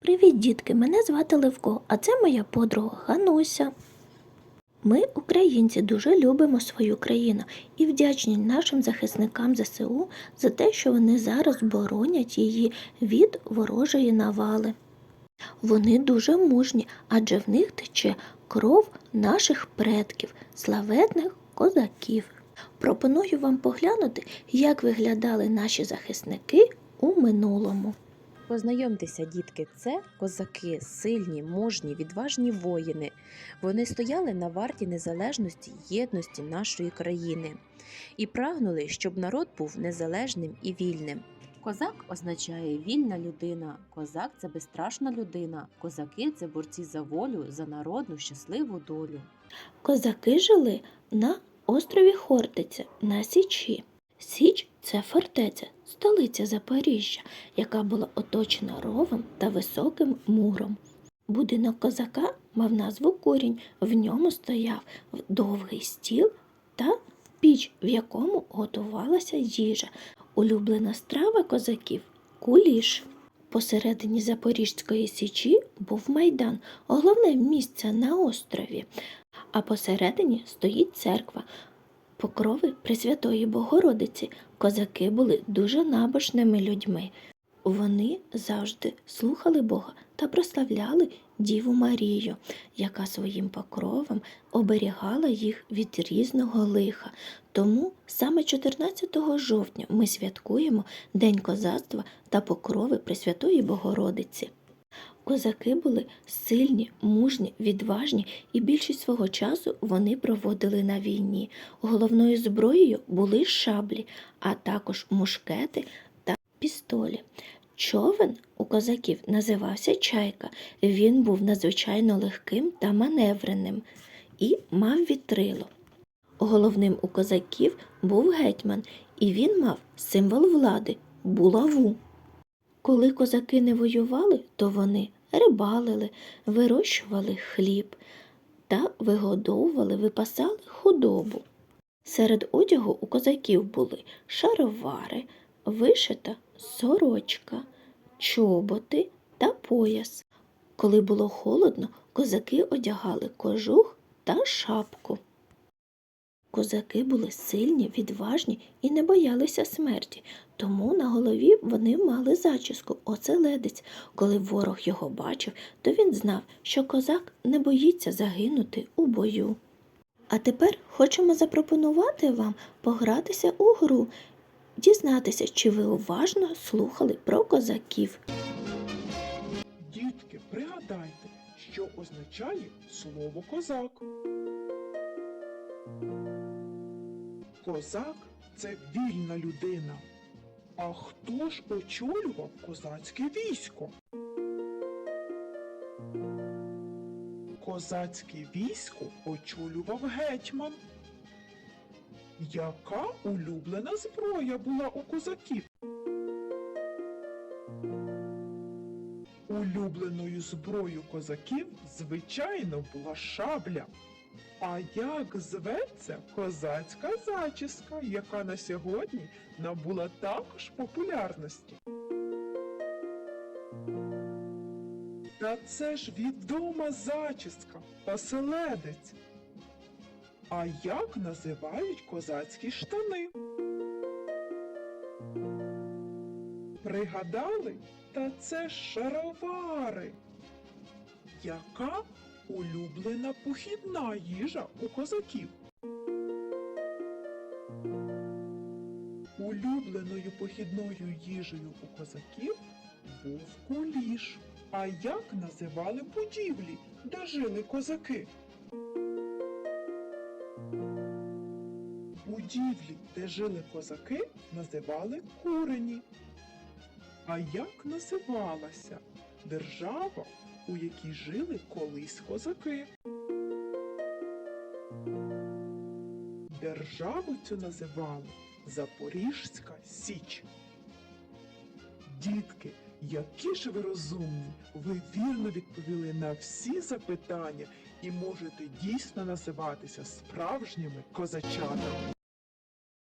Привіт, дітки! Мене звати Левко, а це моя подруга Гануся. Ми, українці, дуже любимо свою країну і вдячні нашим захисникам ЗСУ за те, що вони зараз боронять її від ворожої навали. Вони дуже мужні, адже в них тече кров наших предків, славетних козаків. Пропоную вам поглянути, як виглядали наші захисники у минулому. Познайомтеся, дітки, це козаки, сильні, мужні, відважні воїни. Вони стояли на варті незалежності єдності нашої країни і прагнули, щоб народ був незалежним і вільним. Козак означає вільна людина, козак це безстрашна людина, козаки це борці за волю, за народну щасливу долю. Козаки жили на острові Хортиця на Січі. Січ це фортеця, столиця Запоріжжя, яка була оточена ровом та високим муром. Будинок козака мав назву курінь, в ньому стояв довгий стіл та піч, в якому готувалася їжа. Улюблена страва козаків куліш. Посередині Запорізької січі був майдан, головне місце на острові, а посередині стоїть церква. Покрови Пресвятої Богородиці козаки були дуже набожними людьми. Вони завжди слухали Бога та прославляли Діву Марію, яка своїм покровом оберігала їх від різного лиха. Тому саме 14 жовтня ми святкуємо День козацтва та покрови Пресвятої Богородиці. Козаки були сильні, мужні, відважні, і більшість свого часу вони проводили на війні. Головною зброєю були шаблі, а також мушкети та пістолі. Човен у козаків називався чайка. Він був надзвичайно легким та маневреним і мав вітрило. Головним у козаків був гетьман, і він мав символ влади булаву. Коли козаки не воювали, то вони рибалили, вирощували хліб та вигодовували, випасали худобу. Серед одягу у козаків були шаровари, вишита сорочка, чоботи та пояс. Коли було холодно, козаки одягали кожух та шапку. Козаки були сильні, відважні і не боялися смерті, тому на голові вони мали зачіску оселедець. Коли ворог його бачив, то він знав, що козак не боїться загинути у бою. А тепер хочемо запропонувати вам погратися у гру, дізнатися, чи ви уважно слухали про козаків. Дітки, пригадайте, що означає слово козак. Козак це вільна людина. А хто ж очолював козацьке військо? Козацьке військо очолював гетьман. Яка улюблена зброя була у козаків? Улюбленою зброєю козаків, звичайно, була шабля. А як зветься козацька зачіска, яка на сьогодні набула також популярності? Та це ж відома зачіска, оселедець. А як називають козацькі штани? Пригадали? Та це ж шаровари. Яка улюблена похідна їжа у козаків? Улюбленою похідною їжею у козаків був куліш. А як називали будівлі, де жили козаки? Будівлі, де жили козаки, називали курені. А як називалася держава, у якій жили колись козаки? Державу цю називали Запорізька Січ. Дітки, які ж ви розумні, ви вірно відповіли на всі запитання і можете дійсно називатися справжніми козачатами.